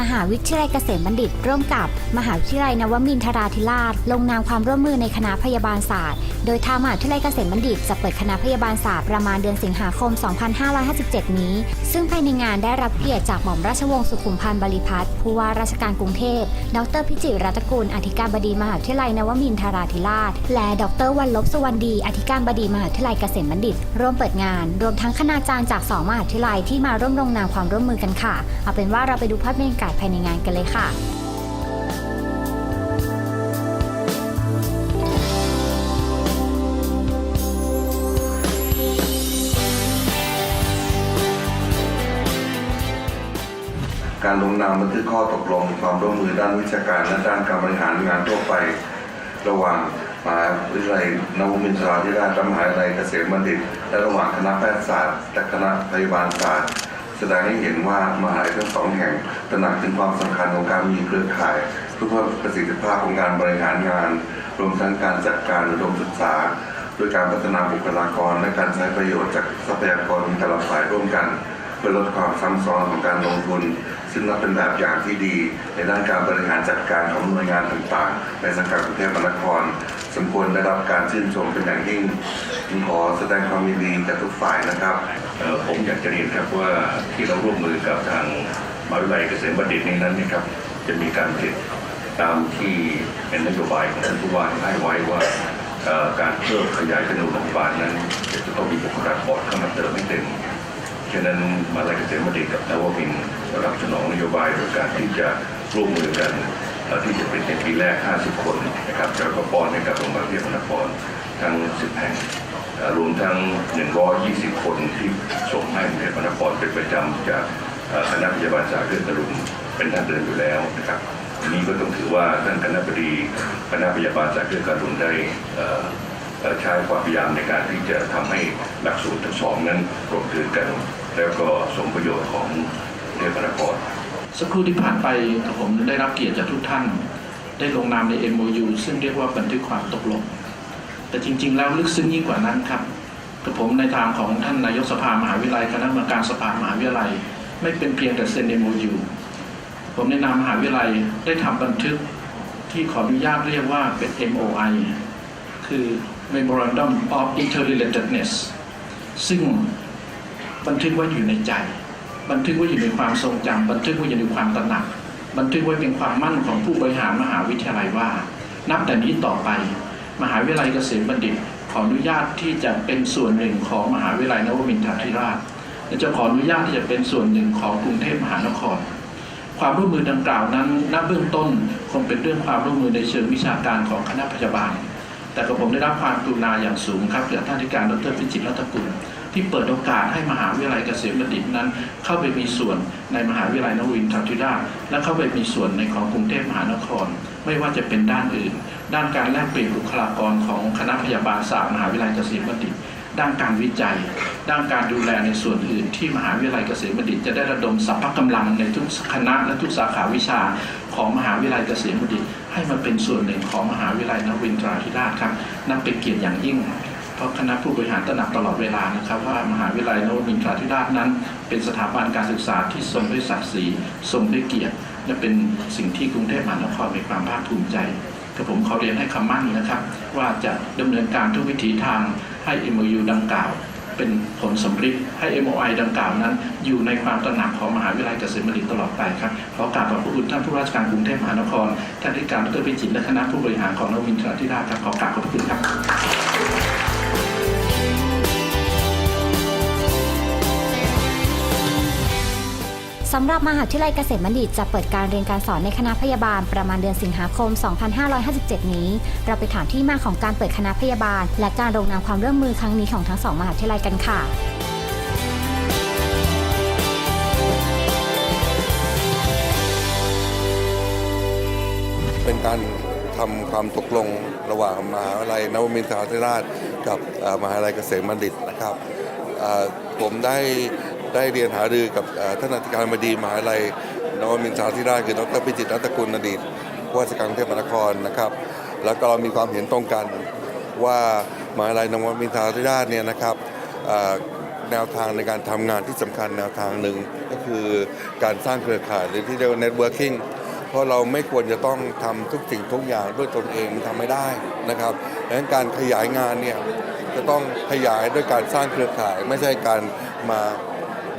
มหาวิทยาลัยเกษมบัณฑิต ร่วมกับ มหาวิทยาลัยนวมินทราธิราช ลงนามความร่วมมือในคณะพยาบาลศาสตร์ โดยทางมหาวิทยาลัยเกษมบัณฑิตจะเปิดคณะพยาบาลศาสตร์ประมาณเดือนสิงหาคม 2557 นี้ ซึ่งภายในงานได้รับเกียรติจากหม่อมราชวงศ์สุขุมพันธ์บริพัตรผู้ว่าราชการกรุงเทพ ดรพิจิตรรัตกุล อธิการบดีมหาวิทยาลัยนวมินทราธิราช และ ดรวันลบสุวรรณดี อธิการบดีมหาวิทยาลัยเกษมบัณฑิต ร่วมเปิดงาน รวมทั้งคณาจารย์จากสองมหาวิทยาลัยที่มาร่วมลงนามความร่วมมือกันค่ะ เอาเป็นว่าเราไปดูภาพบรรยากาศภายในงานกันเลยค่ะ การลงนามบันทึกข้อตกลง ความร่วมมือด้านวิชาการและด้านการบริหารงานทั่วไป ระหว่างมหาวิทยาลัยนวมินทราธิราชมหาวิทยาลัยเกษมบัณฑิต และระหว่างคณะแพทยศาสตร์และคณะพยาบาลศาสตร์ แสดงให้เห็นว่ามหาวิทยาลัยทั้งสองแห่งตระหนักถึงความสำคัญของการมีเครือข่ายเพื่อเพิ่มประสิทธิภาพของการบริหารงาน รวมทั้งการจัดการระดมศึกษาด้วยการพัฒนาบุคลากรและการใช้ประโยชน์จากทรัพยากรของแต่ละฝ่ายร่วมกัน เพื่อลดความซ้ำซ้อนของการลงทุน ซึ่งนับเป็นแบบอย่างที่ดี ในด้านการบริหารจัดการของหน่วยงานต่างๆ ในสังกัดกรุงเทพมหานคร สมควรได้รับการชื่นชมเป็นอย่างยิ่งผมขอแสดงความยินดีกับทุกฝ่ายนะครับผมอยากจะเรียนครับว่าที่เราร่วมมือกับทางมหาวิทยาลัยเกษมบัณฑิตนี้นั้นนะครับจะมีการผลิตตามที่เป็นนโยบายของท่านผู้ว่าให้ไว้ว่าการเพิ่มขยายจำนวนโรงพยาบาลนั้นจะต้องมีบุคลากรเข้ามาเติมให้เต็ม ฉะนั้นมาวิทยายเกษมบัณฑิตกับนวมินร์รับสนองนโยบายโดยการที่จะร่วมมือกันที่จะเป็นในปีแรก 50 คนนะครับแล้วก็ป้อนให้กับโรงพยาบาลเทพนครทั้ง 10 แห่งรวมทั้ง 120 คนที่ส่งให้กรุงเทพมหานครเป็นประจำจากคณะพยาบาลศาสตร์เพื่อนตรุงเป็นท่านเดินอยู่แล้วนะครับนี้ก็ต้องถือว่าท่านคณะบดีคณะพยาบาลศาสตร์เพื่อนตรุงได้เอ่อเอ่อ ใช้ความพยายามในการที่จะทำให้หลักสูตรทั้งสองนั้นกลมกลืนกัน แล้วก็สมประโยชน์ของกรุงเทพนครสักครู่ที่ผ่านไปผมได้รับเกียรติจากทุกท่าน ได้ลงนามใน MOU ซึ่งเรียกว่าบันทึกความตกลง แต่จริง ๆ แล้วลึกซึ้งยิ่งกว่านั้นครับกับผมในทางของท่านนายกสภามหาวิทยาลัยคณะกรรมการสภามหาวิทยาลัย ไม่เป็นเพียงแต่เซ็น MOU ผมในนามมหาวิทยาลัยได้ทำบันทึกที่ขออนุญาตเรียกว่าเป็น MOI คือ Memorandum of Interrelatedness ซึ่งบันทึกไว้อยู่ในใจ บันทึกไว้อยู่ในความทรงจำบันทึกไว้อยู่ในความตระหนัก บันทึกไว้เป็นความมั่นของผู้บริหารมหาวิทยาลัยว่า นับแต่นี้ต่อไป มหาวิทยาลัยเกษมบัณฑิต ขออนุญาตที่จะเป็นส่วนหนึ่งของมหาวิทยาลัยนวมินทราธิราชและจะขออนุญาตที่จะเป็นส่วนหนึ่งของกรุงเทพมหานครความร่วมมือดังกล่าวนั้นณเบื้องต้นคงเป็นเรื่องความร่วมมือในเชิงวิชาการของคณะพยาบาล แต่กับผมได้รับความกรุณาอย่างสูงครับจากท่านธิการดรพิจิตรรัตกุลที่เปิดโอกาสให้มหาวิทยาลัยเกษมบัณฑิตนั้น เข้าไปมีส่วนในมหาวิทยาลัยนวินทรธิราชและเข้าไปมีส่วนในของกรุงเทพมหานคร ไม่ว่าจะเป็นด้านอื่น ด้านการแลกเปลี่ยนบุคลากรของคณะพยาบาลศาสตร์มหาวิทยาลัยเกษมบัณฑิต ด้านการวิจัย ด้านการดูแลในส่วนอื่น ที่มหาวิทยาลัยเกษมบัณฑิต จะได้ระดมสรรพกำลังในทุกคณะและทุกสาขาวิชา ของมหาวิทยาลัยเกษมบัณฑิต ให้มาเป็นส่วนหนึ่งของมหาวิทยาลัยนวินทราธิราชครับนับเป็นเกียรติอย่างยิ่ง เพราะคณะผู้บริหารตระหนักตลอดเวลานะครับ ว่ามหาวิทยาลัยนวินทราธิราชนั้น เป็นสถาบันการศึกษาที่ทรงด้วยศักดิ์ศรีทรงด้วยเกียรติและเป็นสิ่งที่กรุงเทพมหานครมีความภาคภูมิใจกับผมขอเรียนให้คำมั่นนะครับ ว่าจะดำเนินการทุกวิถีทางให้ MOU ดังกล่าว เป็นผลสำฤทธิ์ให้ MOI ดังกล่าวนั้น อยู่ในความตระหนักของมหาวิทยาลัยเกษมบัณฑิตตลอดไปครับขอกราบขอบพระคุณท่านผู้ราชการกรุงเทพมหานครท่านที่การดรพิจิตรและคณะผู้บริหารของนวินทราธิราชครับขอกราบขอบพระคุณครับ สำหรับมหาวิทยาลัยเกษมบัณฑิตจะเปิดการเรียนการสอนในคณะพยาบาลประมาณเดือนสิงหาคม 2557 นี้ เราไปถามที่มาของการเปิดคณะพยาบาล และการลงนามความร่วมมือครั้งนี้ของทั้งสองมหาวิทยาลัยกันค่ะเป็นการทำความตกลงระหว่างมหาวิทยาลัยนวมินทราธิราช กับมหาวิทยาลัยเกษมบัณฑิตนะครับผมได้ ได้เรียนหารือกับท่านอธิการบดีมหายาลัยนวมินทราธิราชคือดรพิจิตรรัตกุลอดีตผู้ว่าราชการกรุงเทพมหานครนะครับ แล้วก็เรามีความเห็นตรงกันว่ามหายาลัยนวมินทราธิราชเนี่ยนะครับแนวทางในการทำงานที่สำคัญแนวทางหนึ่งก็คือการสร้างเครือข่ายหรือที่เรียกว่า networking เพราะเราไม่ควรจะต้องทำทุกสิ่งทุกอย่างด้วยตนเองมันทำไม่ได้นะครับดังนั้นการขยายงานเนี่ยจะต้องขยายด้วยการสร้างเครือข่าย ไม่ใช่การมา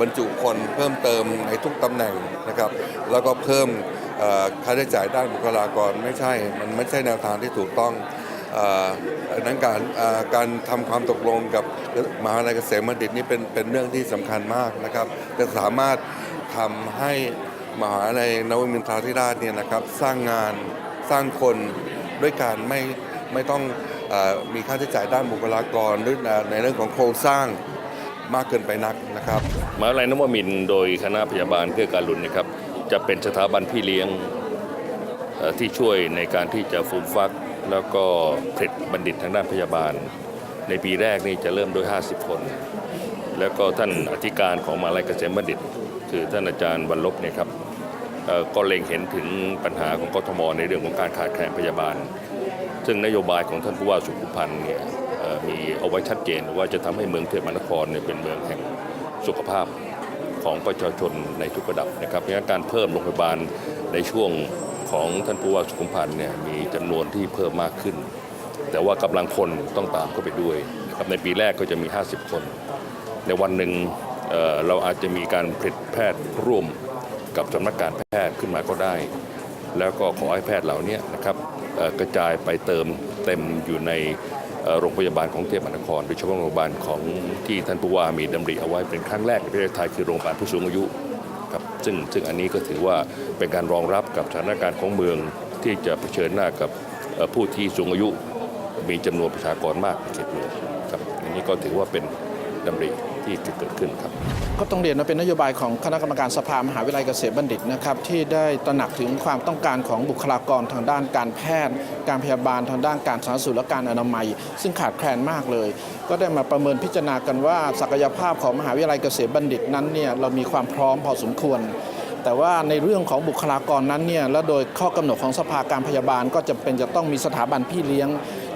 บรรจุคนเพิ่มเติมในทุกตำแหน่งนะครับ แล้วก็เพิ่มค่าใช้จ่ายด้านบุคลากรไม่ใช่ มันไม่ใช่แนวทางที่ถูกต้องดังนั้นการการทำความตกลงกับมหาวิทยาลัยเกษมบัณฑิตนี่เป็นเป็นเรื่องที่สำคัญมากนะครับ จะสามารถทำให้มหาวิทยาลัยนวมินทราธิราชเนี่ยนะครับสร้างงานสร้างคนด้วยการไม่ไม่ต้องอมีค่าใช้จ่ายด้านบุคลากรหรือในเรื่องของโครงสร้าง มากเกินไปนักนะครับมหาวิทยาลัยนวมินโดยคณะพยาบาลเพื่อการหลุนนะครับจะเป็นสถาบันพี่เลี้ยงที่ช่วยในการที่จะฟูมฟัก แล้วก็ผลิตบัณฑิตทางด้านพยาบาล ในปีแรกนี่จะเริ่มด้วย 50 คน แล้วก็ท่านอธิการของมหาวิทยาลัยเกษมบัณฑิต คือท่านอาจารย์วันลบเนี่ยครับก็เล็งเห็นถึงปัญหาของกทมในเรื่องของการขาดแคลนพยาบาล ซึ่งนโยบายของท่านผู้ว่าสุขุพันธ์เนี่ย มีเอาไว้ชัดเจนว่าจะทำให้เมืองเทพมหานครเนี่ยเป็นเมืองแห่งสุขภาพของประชาชนในทุกระดับนะครับเพราะฉะนั้นการเพิ่มโรงพยาบาลในช่วงของท่านผู้ว่าสุขุมพันธ์เนี่ยมีจำนวนที่เพิ่มมากขึ้น แต่ว่ากำลังคนต้องตามเข้าไปด้วยนะครับในปีแรกก็จะมี 50 คน ในวันหนึ่งเเราอาจจะมีการผลิตแพทย์ร่วมกับสำนักการแพทย์ขึ้นมาก็ได้ แล้วก็ขอให้แพทย์เหล่านี้นะครับกระจายไปเติมเต็มอยู่ใน โรงพยาบาลของเทพมหานครโดยเฉพาะโรงพยาบาลของที่ท่านผู้ว่ามีดำริเอาไว้เป็นครั้งแรกในประเทศไทยคือโรงพยาบาลผู้สูงอายุครับซึ่งซึ่งอันนี้ก็ถือว่าเป็นการรองรับกับสถานการณ์ของเมืองที่จะเผชิญหน้ากับผู้ที่สูงอายุมีจำนวนประชากรมากในเขตเมืองครับอันนี้ก็ถือว่าเป็นดำริ ที่จะเกิดขึ้นครับ ก็ต้องเรียนว่าเป็นนโยบายของคณะกรรมการสภามหาวิทยาลัยเกษตรบัณฑิตนะครับที่ได้ตระหนักถึงความต้องการของบุคลากรทางด้านการแพทย์ การพยาบาลทางด้านการสาธารณสุขและการอนามัย ซึ่งขาดแคลนมากเลย ก็ได้มาประเมินพิจารณากันว่าศักยภาพของมหาวิทยาลัยเกษตรบัณฑิตนั้นเนี่ยเรามีความพร้อมพอสมควรแต่ว่าในเรื่องของบุคลากรนั้นเนี่ยและโดยข้อกำหนดของสภาการพยาบาลก็จะเป็นจะต้องมีสถาบันพี่เลี้ยง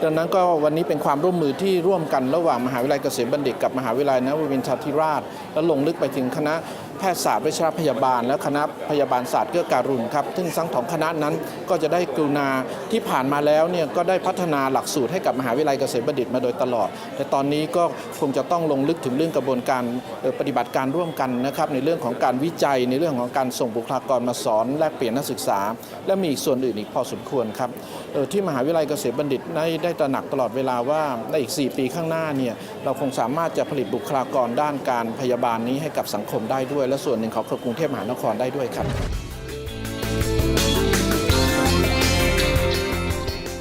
ดังนั้นก็วันนี้เป็นความร่วมมือที่ร่วมกันระหว่างมหาวิทยาลัยเกษมบัณฑิตกับมหาวิทยาลัยนวมินทราธิราช และลงลึกไปถึงคณะ แพทยศาสตร์วิชาพยาบาล และคณะพยาบาลศาสตร์เกื้อการุณครับซึ่งทั้งสองคณะนั้นก็จะได้กรุณาที่ผ่านมาแล้วเนี่ยก็ได้พัฒนาหลักสูตรให้กับมหาวิทยาลัยเกษมบัณฑิตมาโดยตลอด แต่ตอนนี้ก็คงจะต้องลงลึกถึงเรื่องกระบวนการปฏิบัติการร่วมกันนะครับในเรื่องของการวิจัยในเรื่องของการส่งบุคลากรมาสอนแลกเปลี่ยนนักศึกษา และมีส่วนอื่นอีกพอสมควรครับที่มหาวิทยาลัยเกษตรบัณฑิตได้ได้ตระหนักตลอดเวลาว่าในอีก 4 ปีข้างหน้าเนี่ยเราคงสามารถจะผลิตบุคลากรด้านการพยาบาลนี้ให้กับสังคมได้ด้วยและส่วนหนึ่งของกรุงเทพมหานครได้ด้วยครับ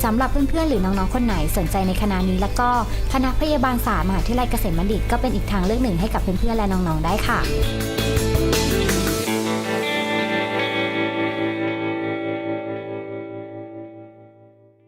สำหรับเพื่อนๆ หรือน้องๆ คนไหนสนใจในคณะนี้แล้วก็คณะพยาบาลศาสตร์มหาวิทยาลัยเกษมบัณฑิตก็เป็นอีกทางเลือกหนึ่งให้กับเพื่อนๆ และน้องๆ ได้ค่ะ